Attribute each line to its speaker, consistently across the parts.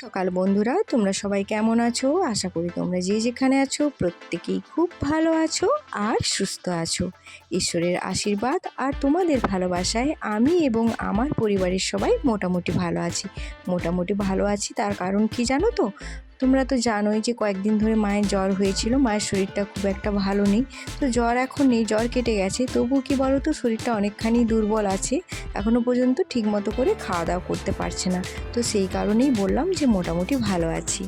Speaker 1: সকাল বন্ধুরা, তোমরা সবাই কেমন আছো? আশা করি তোমরা যে যেখানে আছো, প্রত্যেকেই খুব ভালো আছো আর সুস্থ আছো। ঈশ্বরের আশীর্বাদ আর তোমাদের ভালোবাসায় আমি এবং আমার পরিবারের সবাই মোটামুটি ভালো আছি। মোটামুটি ভালো আছি, তার কারণ কি জানো তো? তোমরা তো জানোই যে কয়েকদিন ধরে মায়ের জ্বর হয়েছিল, মায়ের শরীরটা খুব একটা ভালো নেই। তো জ্বর এখন নেই, জ্বর কেটে গেছে। তবু কি বলো তো শরীরটা অনেকখানি দুর্বল আছে। এখনও পর্যন্ত ঠিকমতো করে খাওয়া দাওয়া করতে পারছে না। তো সেই কারণেই বললাম যে মোটামুটি ভালো আছি।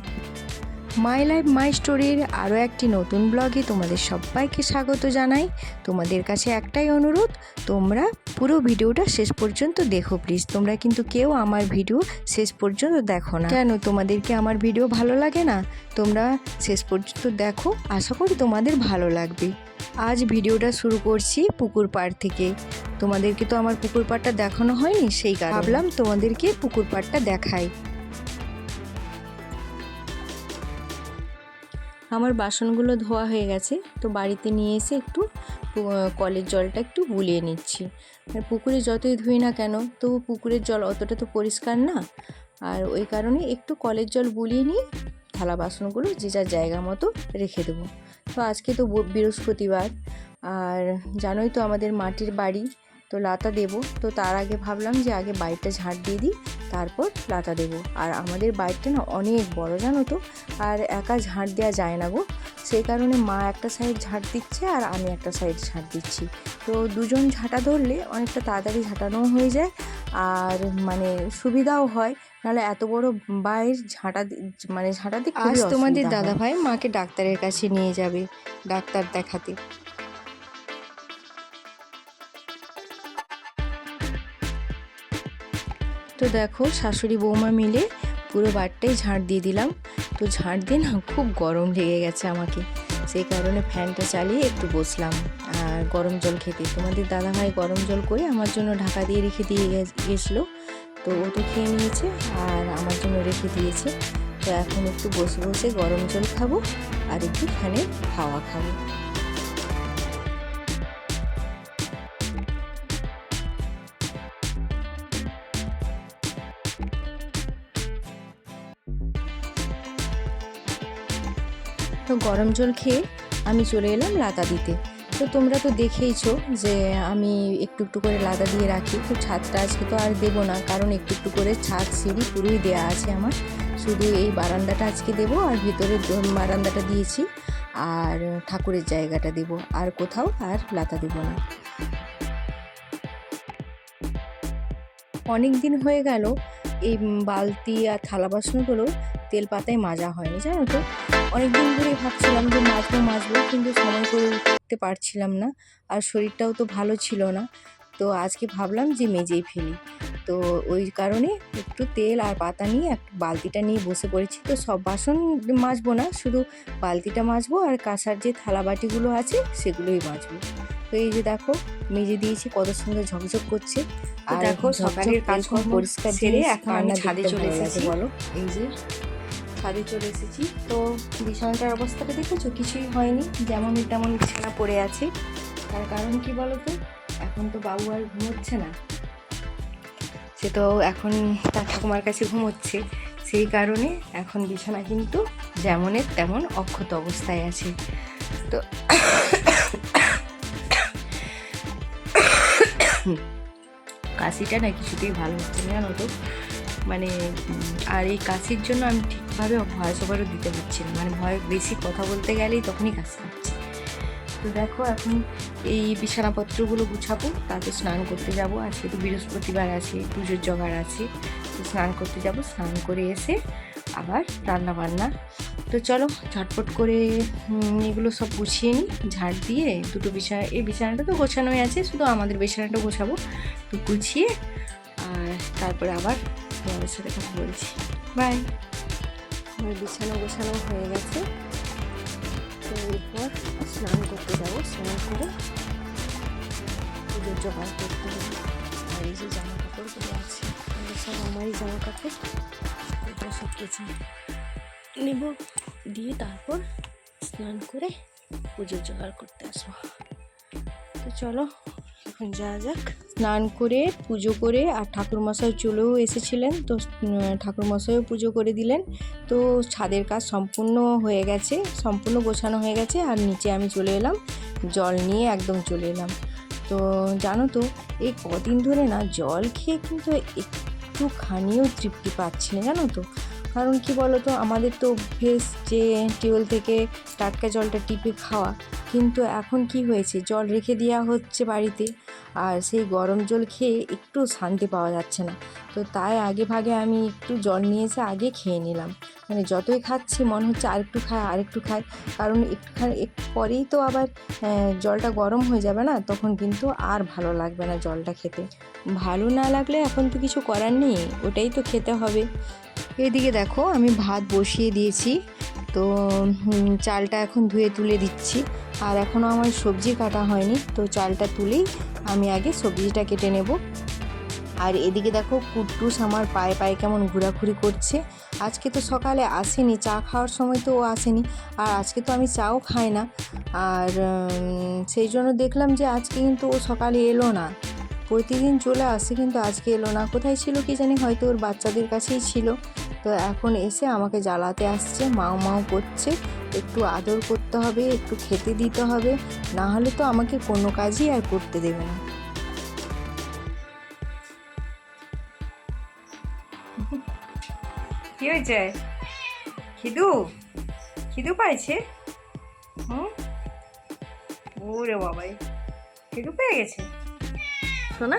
Speaker 1: মাই লাইফ মাই স্টোরির আরও একটি নতুন ব্লগে তোমাদের সবাইকে স্বাগত জানাই। তোমাদের কাছে একটাই অনুরোধ, তোমরা পুরো ভিডিওটা শেষ পর্যন্ত দেখো প্লিজ তোমরা কিন্তু কেউ আমার ভিডিও শেষ পর্যন্ত দেখো না। কেন তোমাদেরকে আমার ভিডিও ভালো লাগে না? তোমরা শেষ পর্যন্ত দেখো, আশা করি তোমাদের ভালো লাগবে। আজ ভিডিওটা শুরু করছি পুকুর পাড় থেকে। তোমাদেরকে তো আমার পুকুর পাড়টা দেখানো হয়নি, সেই কারণে। ভাবলাম তোমাদেরকে পুকুর পাড়টা দেখাই। আমার বাসনগুলো ধোয়া হয়ে গেছে, তো বাড়িতে নিয়ে এসে একটু কলের জলটা একটু গুলিয়ে নিচ্ছি। আর পুকুরে যতই ধুই না কেন, তবু পুকুরের জল অতটা তো পরিষ্কার না। আর ওই কারণে একটু কলের জল গুলিয়ে নিয়ে, থালা বাসনগুলো যে যার জায়গা মতো রেখে দেবো। তো আজকে তো বৃহস্পতিবার, আর জানোই তো আমাদের মাটির বাড়ি তো লাতা দেবো। তো তার আগে ভাবলাম যে আগে বাড়িটা ঝাড় দিয়ে দিই তারপর লাতা দেবো। আর আমাদের বাড়িটা না অনেক বড় জানো তো? আর একা ঝাড় দেওয়া যায় না গো। সেই কারণে মা একটা সাইড ঝাড় দিচ্ছে আর আমি একটা সাইড ঝাড় দিচ্ছি। তো দুজন ঝাঁটা ধরলে অনেকটা তাড়াতাড়ি ঝাঁটানোও হয়ে যায় আর মানে সুবিধাও হয়। নাহলে এত বড় বাইর ঝাঁটা মানে ঝাঁটাতে আজ তোমাদের দাদা ভাই মাকে ডাক্তারের কাছে নিয়ে যাবে ডাক্তার দেখাতে। তো দেখো শাশুড়ি বৌমা মিলে পুরো বাড়িটাই ঝাঁট দিয়ে দিলাম। তো ঝাঁট দিয়ে না খুব গরম লেগে গেছে আমাকে। সেই কারণে ফ্যানটা চালিয়ে একটু বসলাম। আর গরম জল খেতে। তোমাদের দাদাভাই গরম জল করে আমার জন্য ঢাকা দিয়ে রেখে দিয়ে গেছিল। তো ও তো খেয়ে নিয়েছে আর আমার জন্য রেখে দিয়েছে। তো এখন একটু বসে বসে গরম জল খাব আর একটু ফ্যানের হাওয়া খাব। গরম জল খেয়ে আমি চলে এলাম লাতা দিতে। তো তোমরা তো দেখেইছো যে আমি একটু একটু করে লাদা দিয়ে রাখি। তো ছাদটা আজকে তো আর দেবো না, কারণ একটু একটু করে ছাদ সিঁড়ি পুরোই দেয়া আছে আমার। শুধু এই বারান্দাটা আজকে দেবো আর ভিতরে বারান্দাটা দিয়েছি, আর ঠাকুরের জায়গাটা দেবো। আর কোথাও আর লাতা দেবো না। অনেক দিন হয়ে গেল, এই বালতি আর থালা বাসনগুলো তেল পাতায় মাজা হয়নি জানো তো? অনেক দিন ধরেই ভাবছিলাম যে মাজবো মাজবো কিন্তু সময় করে উঠতে পারছিলাম না আর শরীরটাও তো ভালো ছিল না। তো আজকে ভাবলাম যে মেজেই ফেলি। তো ওই কারণে একটু তেল আর পাতা নিয়ে একটু বালতিটা নিয়ে বসে পড়েছি। তো সব বাসন মাজবো না শুধু বালতিটা মাজবো আর কাঁসার যে থালা বাটিগুলো আছে সেগুলোই মাজবো। তো এই যে দেখো মেজে দিয়েছি কত সুন্দর ঝকঝক করছে। আর
Speaker 2: দেখো, সকালের কাজকর্ম
Speaker 1: পরিষ্কার ছেড়ে
Speaker 2: এখন আমি ছাদে চলে এসেছি।
Speaker 1: বলো? এই যে ছাদে চলে এসেছি। তো বিছানাটার অবস্থাটা দেখেছ? কিছুই হয়নি। যেমন তেমন বিছানা পড়ে আছে। তার কারণ কি বলো তো এখন তো বাবু আর ঘুমোচ্ছে না। সে তো এখন তার ঠাকুমার কাছে ঘুমোচ্ছে। সেই কারণে এখন বিছানা কিন্তু যেমনের তেমন অক্ষত অবস্থায় আছে। তো কাশিটা না কিছুতেই ভালো হচ্ছে না জানো তো? মানে আর এই কাশির জন্য আমি ঠিকভাবে ভয়েস ওভারও দিতে পারছি না। মানে ভয়, বেশি কথা বলতে গেলেই তখনই কাশি হচ্ছে। তো দেখো, এখন এই বিছানাপত্রগুলো গুছাবো তাতে স্নান করতে যাব। আজকে তো বৃহস্পতিবার আছে, পুজোর জোগাড় আছে, তো স্নান করতে যাব। স্নান করে এসে আবার রান্না বান্না তো চলো, ঝটপট করে এগুলো সব গুছিয়ে নিই, ঝাড় দিয়ে দুটো বিছানা, এই বিছানাটা তো গোছানোই আছে, শুধু আমাদের বিছানাটা গোছাবো। তো গুছিয়ে, আর তারপরে আবার তোমাদের সাথে কথা বলছি। বাই। আমার বিছানা গোছানো হয়ে গেছে। তো এরপর স্নান করতে যাব স্নান করে পুজোর জোগাড় করতে হবে আর এই যে জামা কাপড়গুলো আছে। সব আমারই জামা কাপড় এটা সব কিছু নেব দিয়ে তারপর স্নান করে পুজোর জোগাড় করতে আসব। তো চলো যাওয়া যাক। স্নান করে, পুজো করে, আর ঠাকুরমশাই চলেও এসেছিলেন। তো ঠাকুরমশাইও পুজো করে দিলেন। তো, ছাদের কাজ সম্পূর্ণ হয়ে গেছে, সম্পূর্ণ গোছানো হয়ে গেছে, আর নিচে আমি চলে এলাম। জল নিয়ে একদম চলে এলাম। তো, জানো তো এই কদিন ধরে না জল খেয়ে কিন্তু একটুখানিও তৃপ্তি পাচ্ছি না, জানো তো। কারণ কি বলো তো আমাদের তো অভ্যেস যে টিউবওয়েল থেকে টাটকা জলটা টিপে খাওয়া, কিন্তু এখন কি হয়েছে? জল রেখে দেওয়া হচ্ছে বাড়িতে আর সেই গরম জল খেয়ে একটু শান্তি পাওয়া যাচ্ছে না। তো তাই আগে ভাগে আমি একটু জল নিয়ে এসে আগে খেয়ে নিলাম। মানে যতই খাচ্ছি, মনে হচ্ছে আরেকটু খাই আরেকটু খাই কারণ একটুখানি একটু পরেই তো আবার জলটা গরম হয়ে যাবে না, তখন কিন্তু আর ভালো লাগবে না জলটা খেতে। ভালো না লাগলে এখন তো কিছু করার নেই, ওটাই তো খেতে হবে। এদিকে দেখো, আমি ভাত বসিয়ে দিয়েছি। তো চালটা এখন ধুয়ে তুলে দিচ্ছি। আর এখনও আমার সবজি কাটা হয়নি, তো চালটা তুলেই আমি আগে সবজিটা কেটে নেব। আর এদিকে দেখো কুট্টুস আমার পায়ে পায়ে কেমন ঘোরাঘুরি করছে। আজকে তো সকালে আসেনি, চা খাওয়ার সময় তো ও আসেনি। আর আজকে তো আমি চাও খাই না। আর সেই জন্য দেখলাম যে আজকে কিন্তু ও সকালে এলো না। প্রতিদিন চলে আসে কিন্তু আজকে এলো না। কোথায় ছিল কি জানি, হয়তো ওর বাচ্চাদের কাছেই ছিল। তো এখন এসে আমাকে জ্বালাতে আসছে, মাও মাও করছে, একটু আদর করতে হবে, একটু খেতে দিতে হবে, না হলে তো আমাকে কোনো কাজই আর করতে দেবে না। কি হয়েছে? খিদু? খিদু পাইছে? হুম? ওরে বাবাই, খিদু পেয়ে গেছে। শোনা?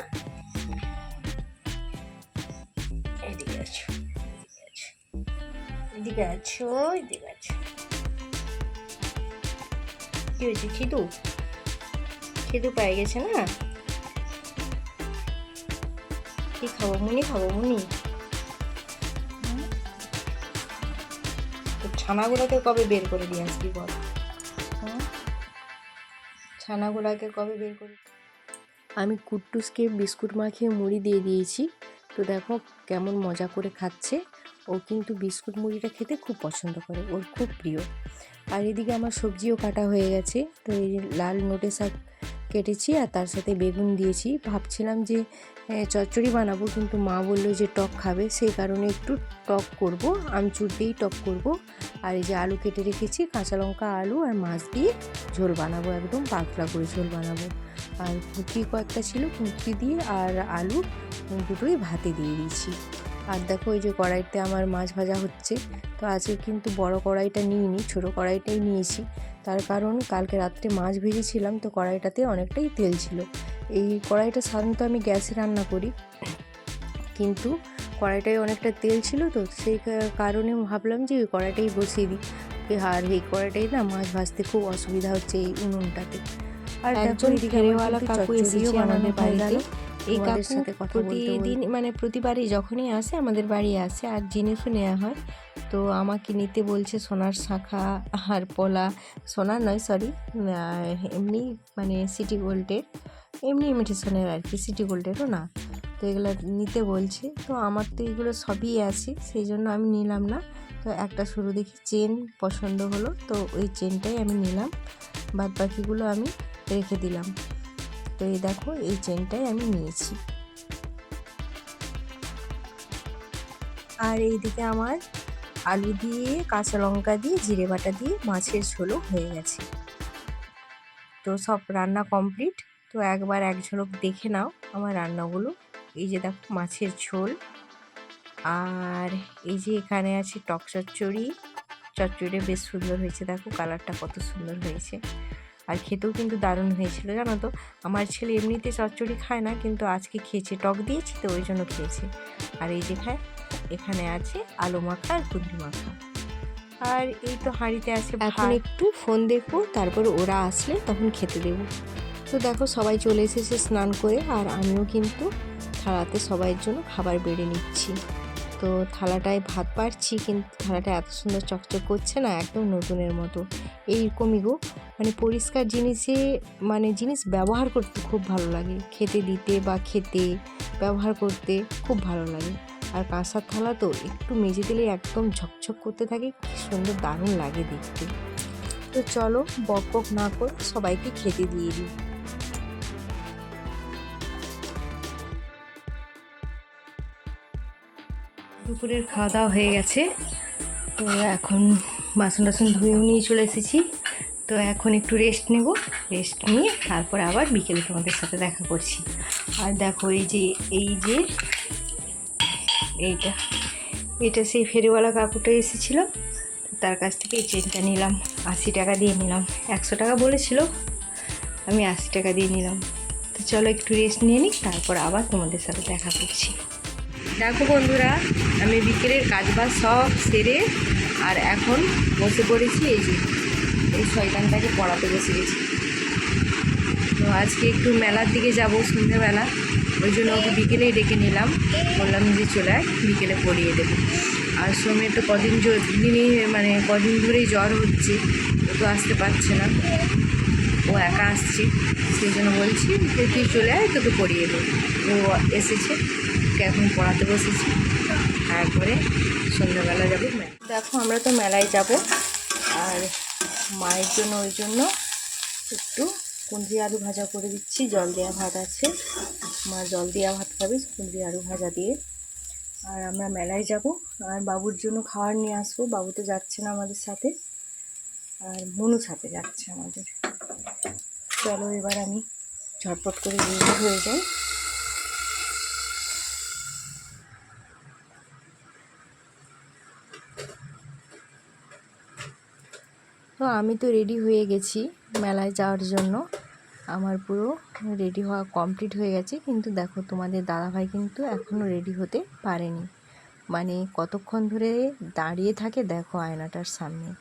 Speaker 1: এদিকে আছো এদিকে আছো কি হয়েছে খিদু খিদু পেয়ে গেছে না কি খাব মুনি খাব মুনি ছানাগুলোকে কবে বের করে দিয়ে আসবি বল? ছানাগুলোকে কবে বের করে আমি কুট্টুসকে বিস্কুট মাখিয়ে মুড়ি দিয়ে দিয়েছি। তো দেখো কেমন মজা করে খাচ্ছে। ও কিন্তু বিস্কুট মুড়িটা খেতে খুব পছন্দ করে, ওর খুব প্রিয়। আর এদিকে আমার সবজিও কাটা হয়ে গেছে, তো এই লাল নোটে শাক কেটেছি আর তার সাথে বেগুন দিয়েছি। ভাবছিলাম যে চচ্চড়ি বানাবো কিন্তু মা বলল যে টক খাবে, সেই কারণে একটু টক করব আমচুর দিয়েই টক করব। আর এই যে আলু কেটে রেখেছি, কাঁচা লঙ্কা, আলু আর মাছ দিয়ে ঝোল বানাবো, একদম পাতলা করে ঝোল বানাবো। আর কুটকি কয়েকটা ছিল কুটকি দিয়ে আর আলু দুটোই ভাতে দিয়ে দিয়েছি। আর দেখো এই যে কড়াইতে আমার মাছ ভাজা হচ্ছে। তো আজকে কিন্তু বড় কড়াইটা নিইনি ছোট কড়াইটাই নিয়েছি। তার কারণ কালকে রাত্রে মাছ ভেজেছিলাম তো কড়াইটাতে অনেকটাই তেল ছিল। এই কড়াইটা সাধারণত আমি গ্যাসে রান্না করি। কিন্তু কড়াইটায় অনেকটা তেল ছিল তো সেই কারণে ভাবলাম যে ওই কড়াইটাই বসিয়ে দিই। আর এই কড়াইটাই না মাছ ভাজতে খুব অসুবিধা হচ্ছে এই উনুনটাতে। আর
Speaker 2: একজন ফেরিওয়ালা কাকু এসেছে আমাদের বাড়িতে। এই কাকু
Speaker 1: সাথে কথা বলতে
Speaker 2: প্রতিদিন মানে প্রতিবারই যখনই আসে আমাদের বাড়ি আসে আর জিনিসও নেওয়া হয়। তো আমাকে নিতে বলছে সোনার শাঁখা আর পলা। সোনার নয় সরি এমনি মানে সিটি গোল্ডের এমনি ইমিটেশনের আর কি সিটি গোল্ডেরও না। তো এগুলো নিতে বলছে। তো আমার তো এগুলো সবই আছে সেই জন্য আমি নিলাম না। তো একটা শুরু দেখি চেন পছন্দ হলো তো ওই চেনটাই আমি নিলাম। বাদ বাকিগুলো আমি রেখে দিলাম। তো এই দেখো, এই চেনটাই আমি নিয়েছি। আর এইদিকে আমার আলু দিয়ে, কাঁচা লঙ্কা দিয়ে, জিরে বাটা দিয়ে মাছের ঝোলও হয়ে গেছে। তো সব রান্না কমপ্লিট তো একবার এক ঝলক দেখে নাও আমার রান্নাগুলো। এই যে দেখো মাছের ঝোল। আর এই যে এখানে আছে টক চচ্চড়ি। চচ্চড়িটা বেশ সুন্দর হয়েছে, দেখো কালারটা কত সুন্দর হয়েছে। আর খেতেও কিন্তু দারুণ হয়েছিল, জানো তো? আমার ছেলে এমনিতে চচ্চড়ি খায় না, কিন্তু আজকে খেয়েছে, টক দিয়েছি তো, ওই জন্য খেয়েছে। আর এই যে খায়, এখানে আছে আলু মাখা আর কুন্দি মাখা। আর এই তো হাঁড়িতে আছে
Speaker 1: এখন একটু ফোন দেখব, তারপর ওরা আসলে তখন খেতে দেবো। তো দেখো, সবাই চলে এসেছে স্নান করে, আর আমিও কিন্তু থালাতে সবাইয়ের জন্য খাবার বেড়ে নিচ্ছি। তো থালাটায় ভাত পারছি কিন্তু থালাটা এত সুন্দর চকচক করছে না, একদম নতুনের মতো। এইরকমই গো। মানে পরিষ্কার জিনিসে মানে জিনিস ব্যবহার করতে খুব ভালো লাগে। খেতে দিতে বা খেতে, ব্যবহার করতে খুব ভালো লাগে। আর কাঁসার থালা তো একটু মেজে দিলে একদম ঝকঝক করতে থাকে, কি সুন্দর দারুণ লাগে দেখতে। তো চলো, বক বক না করে সবাইকে খেতে দিয়ে দিই। দুপুরের খাওয়া দাওয়া হয়ে গেছে। তো এখন বাসন টাসন ধুয়েও নিয়ে চলে এসেছি। তো এখন একটু রেস্ট নেব। রেস্ট নিয়ে তারপর আবার বিকেলে তোমাদের সাথে দেখা করছি। আর দেখো এই যে এই যে, এইটা, এটা সেই ফেরিওয়ালা কাকুটা এসেছিল। তার কাছ থেকে এই চেনটা নিলাম। আশি টাকা দিয়ে নিলাম। একশো টাকা বলেছিল। আমি আশি টাকা দিয়ে নিলাম। তো চলো একটু রেস্ট নিয়ে নিই, তারপর আবার তোমাদের সাথে দেখা করছি। দেখো বন্ধুরা, আমি বিকেলের কাজ বাজ সব সেরে আর এখন বসে পড়েছি এই যে, এই শয়তানটাকে পড়াতে বসে গেছি। তো আজকে একটু মেলার দিকে যাব সন্ধ্যেবেলা। ওই জন্য ওকে বিকেলেই ডেকে নিলাম। বললাম যে চলে আয়, বিকেলে পড়িয়ে দেবো। আর সোমে তো কদিন দিনই মানে কদিন ধরেই জ্বর হচ্ছে, ও তো আসতে পারছে না। ও একা আসছে, সেই জন্য বলছি যে তুই চলে আয়, তোকে পড়িয়ে দেবো। ও এসেছে, ওকে এখন পড়াতে বসেছি। তারপরে সন্ধ্যাবেলা যাব মেলা দেখো, আমরা তো মেলায় যাব। আর মায়ের জন্য ওই জন্য একটু কুঁদরি আলু ভাজা করে দিচ্ছি। জল দেওয়া ভাত আছে। মা জল দেওয়া ভাত খাবে, কুঁদরি আলু ভাজা দিয়ে। আর আমরা মেলায় যাব। আর বাবুর জন্য খাবার নিয়ে আসব। বাবু তো যাচ্ছে না আমাদের সাথে। আর মনু সাথে যাচ্ছে আমাদের। চলো এবার আমি ঝটপট করে রেডি হয়ে যাই। তো আমি তো রেডি হয়ে গেছি মেলায় যাওয়ার জন্য। আমার পুরো রেডি হওয়া কমপ্লিট হয়ে গেছে। কিন্তু দেখো, তোমাদের দাদাভাই কিন্তু এখনও রেডি হতে পারেনি। মানে কতক্ষণ ধরে দাঁড়িয়ে থাকে, দেখো আয়নাটার সামনে।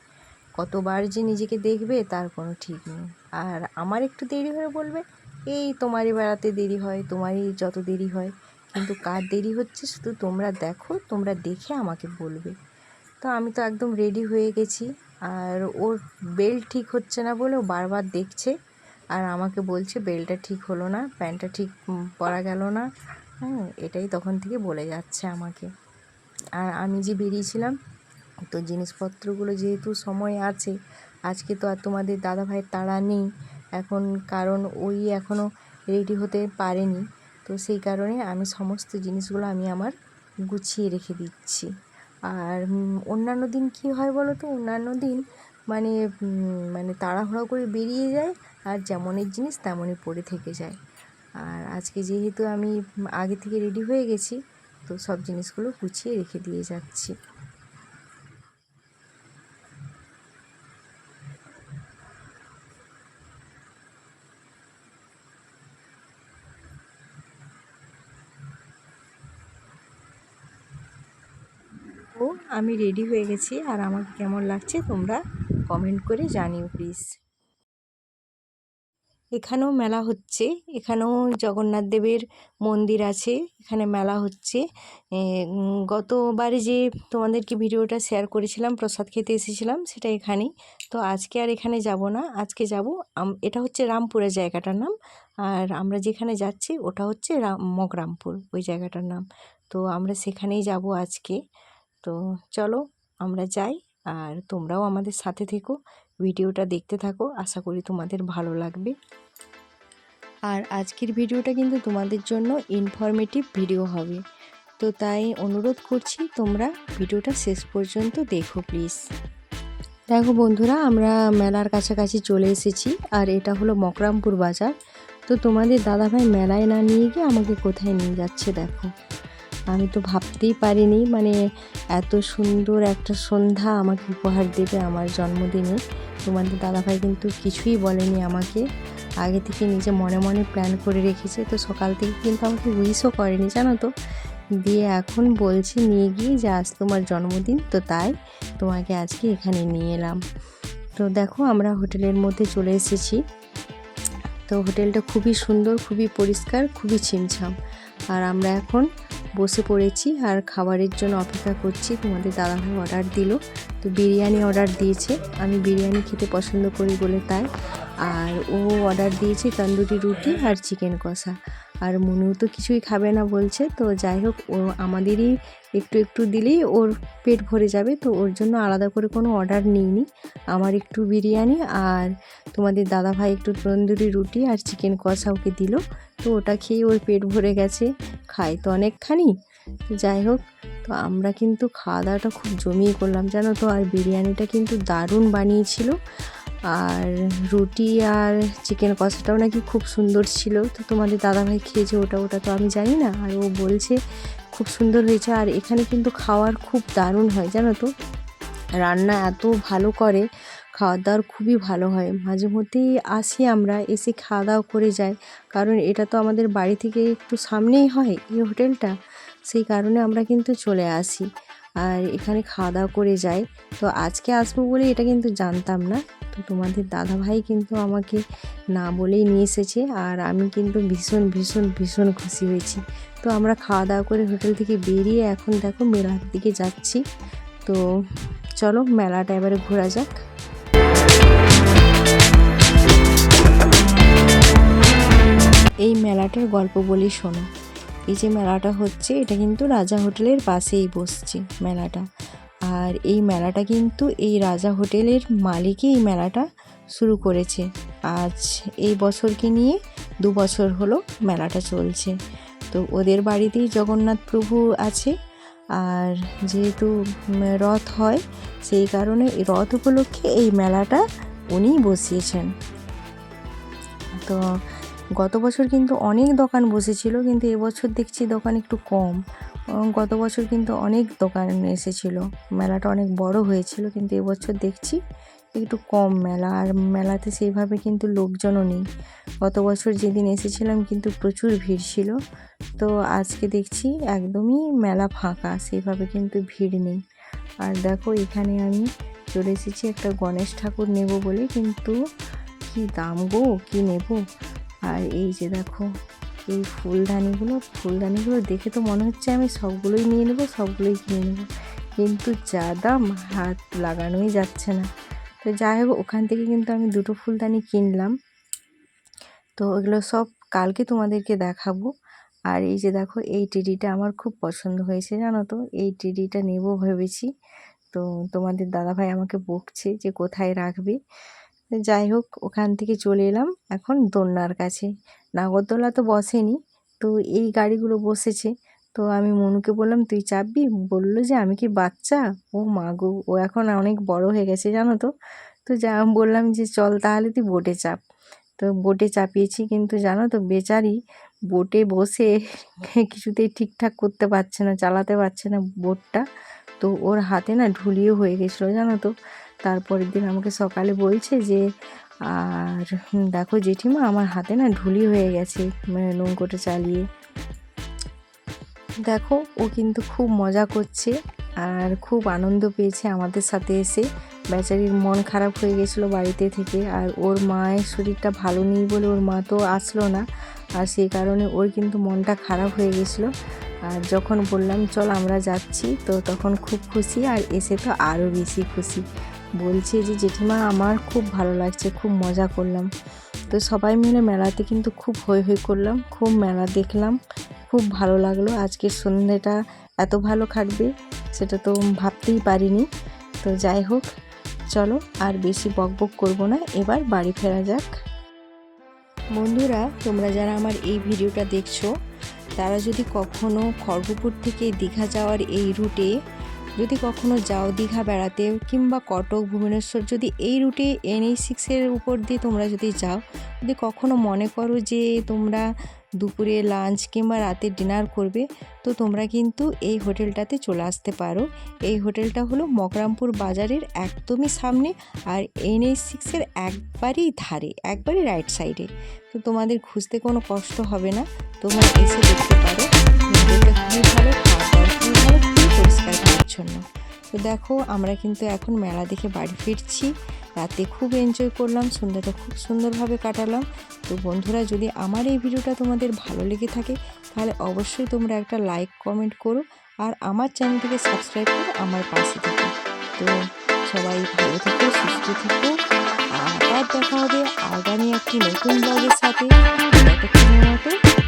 Speaker 1: কতবার যে নিজেকে দেখবে, তার কোনো ঠিক নেই। আর আমার একটু দেরি হয়ে বলবে, এই তোমারই বেড়াতে দেরি হয়, তোমারই যত দেরি হয়। কিন্তু কার দেরি হচ্ছে, শুধু তোমরা দেখো, তোমরা দেখে আমাকে বলবে। তো আমি তো একদম রেডি হয়ে গেছি। আর ওর বেল্ট ঠিক হচ্ছে না বলে ও বারবার দেখছে আর আমাকে বলছে, বেল্টটা ঠিক হলো না, প্যান্টটা ঠিক পরা গেল না। হ্যাঁ এটাই তখন থেকে বলে যাচ্ছে আমাকে। আর আমি যে বেরিয়েছিলাম, তো জিনিসপত্রগুলো যেহেতু সময় আছে, আজকে তো আর তোমাদের দাদাভাইয়ের তাড়া নেই। এখন কারণ ওই এখনও রেডি হতে পারেনি, তো সেই কারণে আমি সমস্ত জিনিসগুলো আমি আমার গুছিয়ে রেখে দিচ্ছি। আর অন্যান্য দিন কি হয় বলো তো অন্যান্য দিন মানে মানে তাড়াহুড়া করে বেরিয়ে যায় আর যেমনের জিনিস তেমনই পড়ে থেকে যায়। আর আজকে যেহেতু আমি আগে থেকে রেডি হয়ে গেছি, তো সব জিনিসগুলো গুছিয়ে রেখে দিয়ে যাচ্ছি তো আমি রেডি হয়ে গেছি আর আমাকে কেমন লাগছে তোমরা কমেন্ট করে জানিও প্লিজ এখানেও মেলা হচ্ছে, এখানেও জগন্নাথ দেবের মন্দির আছে, এখানে মেলা হচ্ছে। গতবারে যে তোমাদেরকে ভিডিওটা শেয়ার করেছিলাম, প্রসাদ খেতে এসেছিলাম, সেটা এখানেই। তো আজকে আর এখানে যাব না, আজকে যাব এটা হচ্ছে রামপুরের জায়গাটার নাম। আর আমরা যেখানে যাচ্ছি, ওটা হচ্ছে রাম, মগরামপুর, ওই জায়গাটার নাম। তো আমরা সেখানেই যাব আজকে। তো চলো আমরা যাই আর তোমরাও আমাদের সাথে থেকো, ভিডিওটা দেখতে থাকো, আশা করি তোমাদের ভালো লাগবে। আর আজকের ভিডিওটা কিন্তু তোমাদের জন্য ইনফরমেটিভ ভিডিও হবে। তো তাই অনুরোধ করছি তোমরা ভিডিওটা শেষ পর্যন্ত দেখো প্লিজ দেখো বন্ধুরা, আমরা মেলার কাছাকাছি চলে এসেছি আর এটা হলো মকরামপুর বাজার। তো তোমাদের দাদাভাই মেলায় না নিয়ে গিয়ে আমাকে কোথায় নিয়ে যাচ্ছে দেখো। আমি তো ভাবতেই পারিনি মানে এত সুন্দর একটা সন্ধ্যা আমাকে উপহার দেবে আমার জন্মদিনে। তোমাদের দাদাভাই কিন্তু কিছুই বলেনি আমাকে। আগে থেকে নিজে মনে মনে প্ল্যান করে রেখেছে, তো সকাল থেকে কিন্তু আমাকে উইশও করেনি, জানো তো? দিয়ে এখন বলছে নিয়ে গিয়ে যে আজ তোমার জন্মদিন, তো তাই তোমাকে আজকে এখানে নিয়ে এলাম। তো দেখো আমরা হোটেলের মধ্যে চলে এসেছি। তো হোটেলটা খুবই সুন্দর, খুবই পরিষ্কার, খুবই ছিমছাম। আর আমরা এখন বসে পড়েছি আর খাবারের জন্য অপেক্ষা করছি। তোমাদের দাদাভাই অর্ডার দিল। তো বিরিয়ানি অর্ডার দিয়েছে। আমি বিরিয়ানি খেতে পছন্দ করি বলে তাই। আর ও অর্ডার দিয়েছে তন্দুরি রুটি আর চিকেন কষা। আর মনেও তো কিছুই খাবে না বলছে। তো যাই হোক, ও আমাদেরই একটু একটু দিলেই ওর পেট ভরে যাবে। তো ওর জন্য আলাদা করে কোনো অর্ডার নিইনি। আমার একটু বিরিয়ানি আর তোমাদের দাদাভাই একটু তন্দুরি রুটি আর চিকেন কষা ওকে দিল। তো ওটা খেয়ে ওর পেট ভরে গেছে। খায় তো অনেকখানি। যাই হোক, তো আমরা কিন্তু খাওয়া দাওয়াটা খুব জমিয়ে করলাম। জানো তো, আর বিরিয়ানিটা কিন্তু দারুণ বানিয়েছিল। আর রুটি আর চিকেন কষাটাও নাকি খুব সুন্দর ছিল। তো তোমাদের দাদাভাই খেয়েছে ওটা ওটা তো আমি জানি না। আর ও বলছে খুব সুন্দর হয়েছে আর এখানে কিন্তু খাওয়ার খুব দারুণ হয়, জানো তো। রান্না এত ভালো করে খাওয়া দাওয়ার খুবই ভালো হয়। মাঝে মধ্যেই আসি আমরা, এসে খাওয়া দাওয়া করে যাই। কারণ এটা তো আমাদের বাড়ি থেকে একটু সামনেই হয় এই হোটেলটা, সেই কারণে আমরা কিন্তু চলে আসি। আর এখানে খাওয়া দাওয়া করে যাই। তো আজকে আসব বলে এটা কিন্তু জানতাম না। তো তোমাদের দাদা ভাই কিন্তু আমাকে না বলেই নিয়ে এসেছে আর আমি কিন্তু ভীষণ ভীষণ ভীষণ খুশি হয়েছি। তো আমরা খাওয়া দাওয়া করে হোটেল থেকে বেরিয়ে এখন দেখো মেলার দিকে যাচ্ছি। তো চলো মেলাটা এবারে ঘোরা যাক। এই মেলাটার গল্প বলি শোনো। এই যে মেলাটা হচ্ছে, এটা কিন্তু রাজা হোটেলের পাশেই বসছে মেলাটা। আর এই মেলাটা কিন্তু এই রাজা হোটেলের মালিকই এই মেলাটা শুরু করেছে। আজ এই বছরকে নিয়ে দু বছর হলো মেলাটা চলছে। তো ওদের বাড়িতেই জগন্নাথ প্রভু আছে। আর যেহেতু রথ হয়, সেই কারণে রথ উপলক্ষে এই মেলাটা উনিই বসিয়েছেন। তো গত বছর কিন্তু অনেক দোকান বসেছিল, কিন্তু এবছর দেখছি দোকান একটু কম। গত বছর কিন্তু অনেক দোকান এসেছিল। মেলাটা অনেক বড় হয়েছিল, কিন্তু এবছর দেখছি একটু কম মেলা, আর মেলাতে সেইভাবে কিন্তু লোকজনও নেই। গত বছর যেদিন এসেছিলাম কিন্তু প্রচুর ভিড় ছিল, তো আজকে দেখছি একদমই মেলা ফাঁকা, সেইভাবে কিন্তু ভিড় নেই। আর দেখো, এখানে আমি চলে এসেছি একটা গণেশ ঠাকুর নেব বলে, কিন্তু কি দাম গো? কি নেব? আর এই যে দেখো, এই ফুলদানিগুলো ফুলদানিগুলো দেখে তো মনে হচ্ছে আমি সবগুলোই নিয়ে নেব, সবগুলোই কিনে নেব। কিন্তু যা দাম, হাত লাগানোই যাচ্ছে না। তো যাই হোক, ওখান থেকে কিন্তু আমি দুটো ফুলদানি কিনলাম। তো ওগুলো সব কালকে তোমাদেরকে দেখাবো। আর এই যে দেখো, এই টিডিটা আমার খুব পছন্দ হয়েছে, জানো তো? এই টিডিটা নেব ভেবেছি। তো তোমাদের দাদাভাই আমাকে বকছে যে কোথায় রাখবে। যাই হোক, ওখান থেকে চলে এলাম এখন দোলনার কাছে। নাগরদোলা তো বসেনি, তো এই গাড়িগুলো বসেছে। তো আমি মনুকে বললাম, তুই চাপবি? বলল যে, আমি কি বাচ্চা? ও মা গো, ও এখন অনেক বড় হয়ে গেছে, জানো তো? তো যা বললাম যে, চল তাহলে তুই বোটে চাপ। তো বোটে চাপিয়েছি, কিন্তু জানো তো, বেচারি বোটে বসে কিছুতেই ঠিকঠাক করতে পারছে না, চালাতে পারছে না বোটটা। তো ওর হাতে না ঢুলিও হয়ে গেছিল, জানো তো? তারপরের দিন আমাকে সকালে বলছে যে, আর দেখো জেঠিমা, আমার হাতে না ঢুলি হয়ে গেছে মানে নৌকোটা চালিয়ে। দেখো, ও কিন্তু খুব মজা করছে আর খুব আনন্দ পেয়েছে আমাদের সাথে এসে। বেচারির মন খারাপ হয়ে গেছিল বাড়িতে থেকে আর ওর মায়ের শরীরটা ভালো নেই বলে ওর মা তো আসলো না। আর সেই কারণে ওর কিন্তু মনটা খারাপ হয়ে গেছিল। আর যখন বললাম, চল আমরা যাচ্ছি, তো তখন খুব খুশি আর এসে তো আরও বেশি খুশি। বলছে যে, জেঠিমা, আমার খুব ভালো লাগছে, খুব মজা করলাম। তো সবাই মিলে মেলাতে কিন্তু খুব হই হই করলাম, খুব মেলা দেখলাম, খুব ভালো লাগল। আজকের সন্ধ্যেটা এত ভালো কাটবে সেটা তো ভাবতেই পারিনি। তো যাই হোক, চলো আর বেশি বক বক করব না, এবার বাড়ি ফেরা যাক। বন্ধুরা, তোমরা যারা আমার এই ভিডিওটা দেখছ, তারা যদি কখনো খড়গপুর থেকে দীঘা যাওয়ার এই রুটে যদি কখনো যাও দীঘা বেড়াতে কিংবা কটক, ভুবনেশ্বর, যদি এই রুটে এনএই সিক্সের উপর দিয়ে তোমরা যদি যাও, যদি কখনো মনে করো যে তোমরা দুপুরে লাঞ্চ কিংবা রাতে ডিনার করবে, তো তোমরা কিন্তু এই হোটেলটাতে চলে আসতে পারো। এই হোটেলটা হলো মকরামপুর বাজারের একদমই সামনে আর এনএইচ সিক্সের একবারই ধারে, একবারই রাইট সাইডে তো তোমাদের খুঁজতে কোনো কষ্ট হবে না, তোমরা এসে দেখতে পারো। খুবই ভালো, খাওয়া দাওয়া খুবই ভালো। পরিচ্ছন্ন তো দেখো, আমরা কিন্তু এখন মেলা দেখে বাড়ি ফিরছি। রাতে খুব এনজয় করলাম, সন্ধ্যাটা খুব সুন্দরভাবে কাটালাম। তো বন্ধুরা, যদি আমার এই ভিডিওটা তোমাদের ভালো লেগে থাকে, তাহলে অবশ্যই তোমরা একটা লাইক কমেন্ট করো আর আমার চ্যানেলটিকে সাবস্ক্রাইব করে আমার পাশে থেকো। তো সবাই ভালো থেকো, সুস্থ থেকো। আর দেখা হবে আগামী একটি নতুন ব্লগের সাথে। মতো